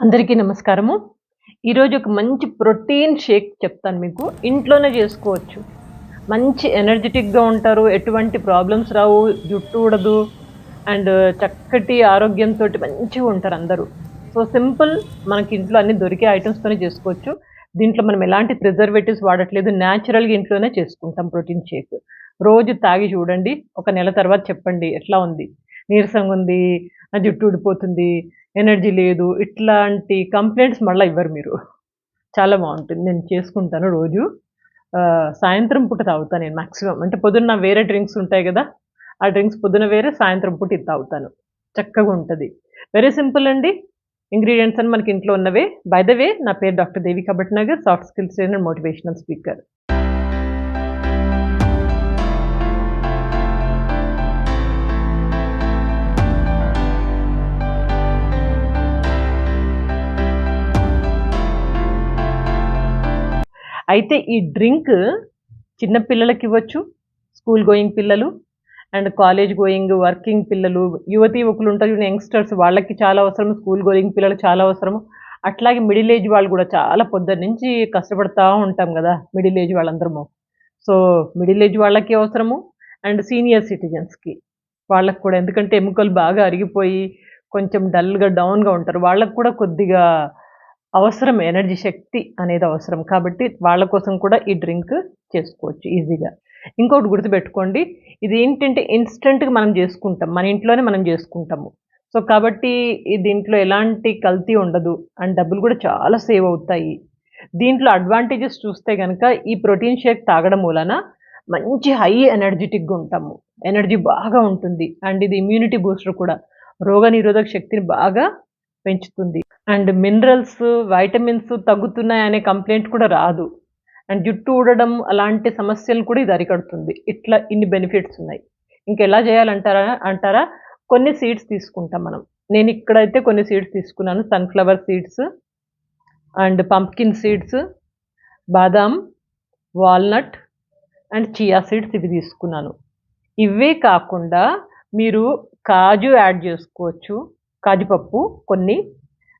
అందరికీ నమస్కారము. ఈరోజు ఒక మంచి ప్రోటీన్ షేక్ చెప్తాను మీకు. ఇంట్లోనే చేసుకోవచ్చు. మంచి ఎనర్జెటిక్గా ఉంటారు. ఎటువంటి ప్రాబ్లమ్స్ రావు. జుట్టు ఊడదు. అండ్ చక్కటి ఆరోగ్యంతో మంచిగా ఉంటారు అందరూ. సో సింపుల్ మనకి ఇంట్లో అన్ని దొరికే ఐటమ్స్తోనే చేసుకోవచ్చు. దీంట్లో మనం ఎలాంటి ప్రిజర్వేటివ్స్ వాడట్లేదు. న్యాచురల్గా ఇంట్లోనే చేసుకుంటాం ప్రోటీన్ షేక్. రోజు తాగి చూడండి. ఒక నెల తర్వాత చెప్పండి. ఎట్లా ఉంది? నీరసంగా ఉంది నా జుట్టు ఊడిపోతుంది ఎనర్జీ లేదు ఇట్లాంటి కంప్లైంట్స్ మళ్ళీ ఇవ్వరు మీరు. చాలా బాగుంటుంది. నేను చేసుకుంటాను రోజు. సాయంత్రం పూట తాగుతాను నేను మ్యాక్సిమం అంటే పొద్దున్న వేరే డ్రింక్స్ ఉంటాయి కదా ఆ డ్రింక్స్ పొద్దున వేరే సాయంత్రం పూట ఇది తాగుతాను. చక్కగా ఉంటుంది. వెరీ సింపుల్ అండి. ఇంగ్రీడియంట్స్ అని మనకి ఇంట్లో ఉన్నవే. బై ద వే నా పేరు doctor Devika Bhatnagar soft skills trainer motivational speaker. అయితే ఈ డ్రింక్ చిన్న పిల్లలకి ఇవ్వచ్చు స్కూల్ గోయింగ్ పిల్లలు అండ్ కాలేజ్ గోయింగ్ వర్కింగ్ పిల్లలు యువతి యువకులు ఉంటారు యంగ్స్టర్స్ వాళ్ళకి చాలా అవసరం స్కూల్ గోయింగ్ పిల్లలు చాలా అవసరము. అట్లాగే మిడిల్ ఏజ్ వాళ్ళు కూడా చాలా పొద్దున్న నుంచి కష్టపడతా ఉంటాం కదా మిడిల్ ఏజ్ వాళ్ళందరము. సో మిడిల్ ఏజ్ వాళ్ళకి అవసరము అండ్ సీనియర్ సిటిజన్స్కి వాళ్ళకి కూడా. ఎందుకంటే ఎముకలు బాగా అరిగిపోయి కొంచెం డల్గా డౌన్గా ఉంటారు. వాళ్ళకి కూడా కొద్దిగా అవసరం ఎనర్జీ శక్తి అనేది అవసరం. కాబట్టి వాళ్ళ కోసం కూడా ఈ డ్రింక్ చేసుకోవచ్చు ఈజీగా. ఇంకొకటి గుర్తుపెట్టుకోండి ఇది ఏంటంటే ఇన్స్టెంట్గా మనం చేసుకుంటాం. మన ఇంట్లోనే మనం చేసుకుంటాము. సో కాబట్టి దీంట్లో ఎలాంటి కల్తీ ఉండదు. అండ్ డబ్బులు కూడా చాలా సేవ్ అవుతాయి. దీంట్లో అడ్వాంటేజెస్ చూస్తే కనుక ఈ ప్రోటీన్ షేక్ తాగడం వలన మంచి హై ఎనర్జెటిక్గా ఉంటాము. ఎనర్జీ బాగా ఉంటుంది. అండ్ ఇది ఇమ్యూనిటీ బూస్టర్ కూడా. రోగ నిరోధక శక్తిని బాగా పెంచుతుంది. అండ్ మినరల్స్ వైటమిన్స్ తగ్గుతున్నాయనే కంప్లైంట్ కూడా రాదు. అండ్ జుట్టు ఊడడం అలాంటి సమస్యలు కూడా ఇది అరికడుతుంది ఇట్లా ఇన్ని బెనిఫిట్స్ ఉన్నాయి. ఇంకెలా చేయాలంటారా అంటారా? కొన్ని సీడ్స్ తీసుకుంటాం మనం. నేను ఇక్కడైతే కొన్ని సీడ్స్ తీసుకున్నాను. Sunflower seeds and pumpkin seeds badam walnut and chia seeds ఇవి తీసుకున్నాను. ఇవే కాకుండా మీరు కాజు యాడ్ చేసుకోవచ్చు. కాజుపప్పు కొన్ని.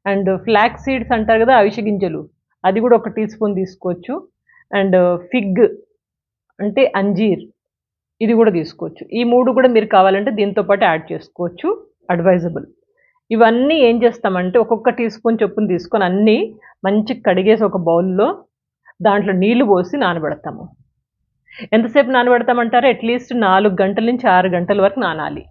అండ్ ఫ్లాక్ సీడ్స్ అంటారు కదా అవిష గింజలు. అది కూడా ఒక టీ స్పూన్ తీసుకోవచ్చు. అండ్ ఫిగ్ అంటే అంజీర్ ఇది కూడా తీసుకోవచ్చు. ఈ మూడు కూడా మీరు కావాలంటే దీంతో పాటు యాడ్ చేసుకోవచ్చు. అడ్వైజబుల్. ఇవన్నీ ఏం చేస్తామంటే ఒక్కొక్క టీ స్పూన్ చొప్పున తీసుకొని అన్నీ మంచి కడిగేసి ఒక బౌల్లో దాంట్లో నీళ్ళు పోసి నానబెడతాము. ఎంతసేపు నానబెడతామంటారా? అట్లీస్ట్ నాలుగు గంటల నుంచి ఆరు గంటల వరకు నానాలి.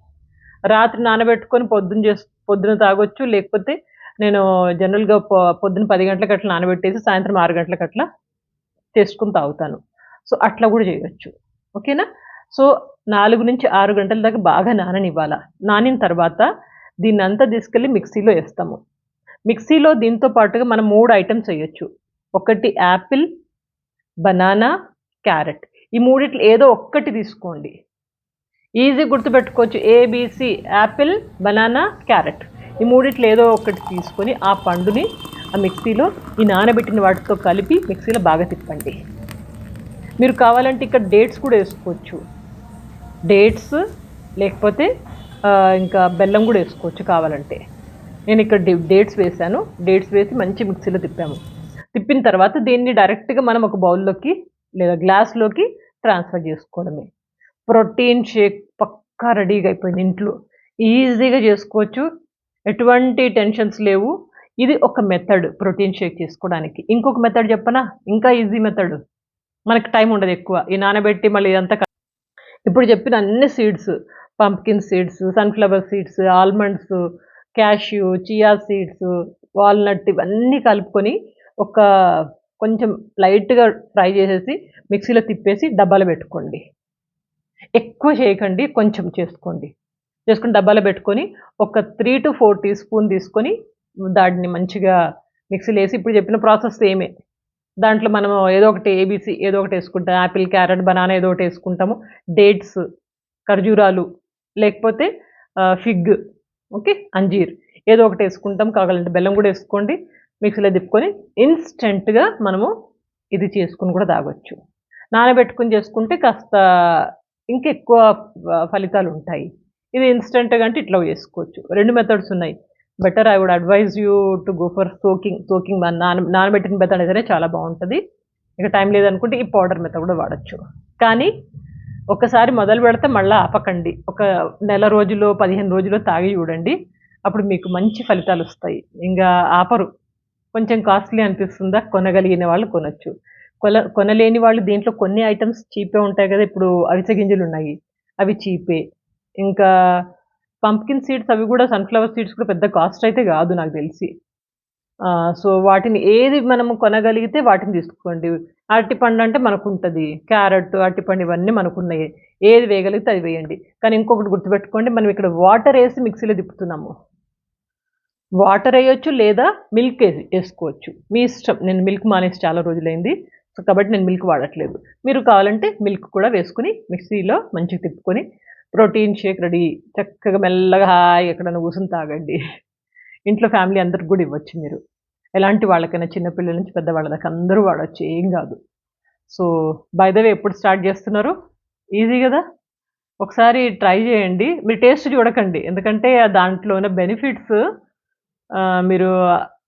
రాత్రి నానబెట్టుకొని పొద్దున్న చేసు పొద్దున తాగొచ్చు లేకపోతే నేను జనరల్గా పొద్దున పది గంటలకు అట్లా నానబెట్టేసి సాయంత్రం ఆరు గంటలకు అట్లా చేసుకుని తాగుతాను. సో అట్లా కూడా చేయొచ్చు. ఓకేనా? సో నాలుగు నుంచి ఆరు గంటల దాకా బాగా నాననివ్వాలా? నానిన తర్వాత దీన్ని అంతా తీసుకెళ్ళి మిక్సీలో వేస్తాము మిక్సీలో దీంతో పాటుగా మనం మూడు ఐటమ్స్ వేయొచ్చు ఒకటి యాపిల్ బనానా క్యారెట్. ఈ మూడిట్లో ఏదో ఒక్కటి తీసుకోండి. ఈజీ గుర్తుపెట్టుకోవచ్చు. ఏబిసి యాపిల్ బనానా క్యారెట్ ఈ మూడిట్లో ఏదో ఒకటి తీసుకొని ఆ పండుని ఆ మిక్సీలో ఈ నానబెట్టిన వాటితో కలిపి మిక్సీలో బాగా తిప్పండి. మీరు కావాలంటే ఇక్కడ డేట్స్ కూడా వేసుకోవచ్చు. డేట్స్ లేకపోతే ఇంకా బెల్లం కూడా వేసుకోవచ్చు కావాలంటే. నేను ఇక్కడ డేట్స్ వేసాను డేట్స్ వేసి మంచి మిక్సీలో తిప్పాము. తిప్పిన తర్వాత దీన్ని డైరెక్ట్గా మనం ఒక బౌల్లోకి లేదా గ్లాస్లోకి ట్రాన్స్ఫర్ చేసుకోవడమే. ప్రోటీన్ షేక్ పక్కా రెడీగా అయిపోయింది ఇంట్లో. ఈజీగా చేసుకోవచ్చు. ఎటువంటి టెన్షన్స్ లేవు. ఇది ఒక మెథడ్ ప్రోటీన్ షేక్ చేసుకోవడానికి. ఇంకొక మెథడ్ చెప్పనా? ఇంకా ఈజీ మెథడ్. మనకి టైం ఉండదు ఎక్కువ. ఈ నానబెట్టి మళ్ళీ ఇదంతా ఇప్పుడు చెప్పిన అన్ని seeds pumpkin seeds sunflower seeds almonds cashew chia seeds walnut ఇవన్నీ కలుపుకొని ఒక కొంచెం లైట్గా ఫ్రై చేసేసి మిక్సీలో తిప్పేసి డబ్బాలో పెట్టుకోండి. ఎక్కువ చేయకండి కొంచెం చేసుకోండి. చేసుకుని డబ్బాలో పెట్టుకొని ఒక three to four teaspoon తీసుకొని దాన్ని మంచిగా మిక్సీలో వేసి ఇప్పుడు చెప్పిన ప్రాసెస్ సేమే. దాంట్లో మనం ఏదో ఒకటి ఏబీసీ ఏదో ఒకటి వేసుకుంటాం. యాపిల్ క్యారెట్ బనానా ఏదో ఒకటి వేసుకుంటాము. డేట్స్ ఖర్జూరాలు లేకపోతే ఫిగ్ ఓకే అంజీర్ ఏదో ఒకటి వేసుకుంటాం. కావాలంటే బెల్లం కూడా వేసుకోండి. మిక్సీలో తిప్పుకొని ఇన్స్టెంట్గా మనము ఇది చేసుకుని కూడా తాగొచ్చు. నానబెట్టుకుని చేసుకుంటే కాస్త ఇంకెక్కువ ఫలితాలు ఉంటాయి ఇది ఇన్స్టెంట్గా అంటే ఇట్లా చేసుకోవచ్చు. రెండు మెథడ్స్ ఉన్నాయి. Better I would advise you to go for soaking soaking నాన నానబెట్టిన మెథడ్ అయితేనే చాలా బాగుంటుంది ఇక టైం లేదనుకుంటే ఈ పౌడర్ మెథడ్ కూడా వాడచ్చు. కానీ ఒకసారి మొదలు పెడితే మళ్ళీ ఆపకండి. ఒక నెల రోజులో పదిహేను రోజుల్లో తాగి చూడండి. అప్పుడు మీకు మంచి ఫలితాలు వస్తాయి ఇంకా ఆపరు. కొంచెం కాస్ట్లీ అనిపిస్తుందా? కొనగలిగిన వాళ్ళు కొనొచ్చు. కొల కొనలేని వాళ్ళు దీంట్లో కొన్ని ఐటమ్స్ చీపే ఉంటాయి కదా ఇప్పుడు అవిసె గింజలు ఉన్నాయి. అవి చీపే. ఇంకా పంప్కిన్ సీడ్స్ అవి కూడా సన్ఫ్లవర్ సీడ్స్ కూడా పెద్ద కాస్ట్ అయితే కాదు నాకు తెలిసి. సో వాటిని ఏది మనం కొనగలిగితే వాటిని తీసుకోండి. అరటిపండు అంటే మనకు ఉంటుంది క్యారెట్ అరటిపండు ఇవన్నీ మనకు ఉన్నాయి ఏది వేయగలిగితే అది వేయండి. కానీ ఇంకొకటి గుర్తుపెట్టుకోండి మనం ఇక్కడ వాటర్ వేసి మిక్సీలో తిప్పుతున్నాము. వాటర్ వేయొచ్చు లేదా మిల్క్ వేసుకోవచ్చు. మీ ఇష్టం. నేను మిల్క్ మానేసి చాలా రోజులైంది. సో కాబట్టి నేను మిల్క్ వాడట్లేదు. మీరు కావాలంటే మిల్క్ కూడా వేసుకుని మిక్సీలో మంచిగా తిప్పుకొని ప్రోటీన్ షేక్ రెడీ చక్కగా మెల్లగా హాయి ఎక్కడైనా కూసుని తాగండి. ఇంట్లో ఫ్యామిలీ అందరికి కూడా ఇవ్వచ్చు మీరు. ఎలాంటి వాళ్ళకైనా చిన్నపిల్లల నుంచి పెద్దవాళ్ళ దాకా అందరూ వాడచ్చు ఏం కాదు. సో బై ద వే ఎప్పుడు స్టార్ట్ చేస్తున్నారు? ఈజీ కదా? ఒకసారి ట్రై చేయండి. మీరు టేస్ట్ చూడకండి. ఎందుకంటే దాంట్లో ఉన్న బెనిఫిట్స్ మీరు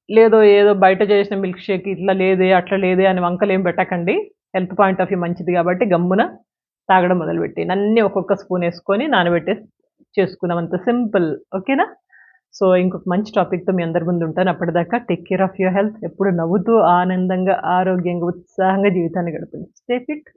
లేదో ఏదో బయట చేసిన మిల్క్ షేక్ ఇట్లా లేదే అట్లా లేదే అని వంకలు ఏం పెట్టకండి. హెల్త్ పాయింట్ ఆఫ్ వ్యూ మంచిది కాబట్టి గమ్మున తాగడం మొదలుపెట్టి అన్నీ ఒక్కొక్క స్పూన్ వేసుకొని నానబెట్టేసి చేసుకున్నాం అంత సింపుల్ ఓకేనా సో ఇంకొక మంచి టాపిక్తో మీ అందరి ముందు ఉంటాను. అప్పటిదాకా take care of your health ఎప్పుడు నవ్వుతూ ఆనందంగా ఆరోగ్యంగా ఉత్సాహంగా జీవితాన్ని గడపండి. Stay fit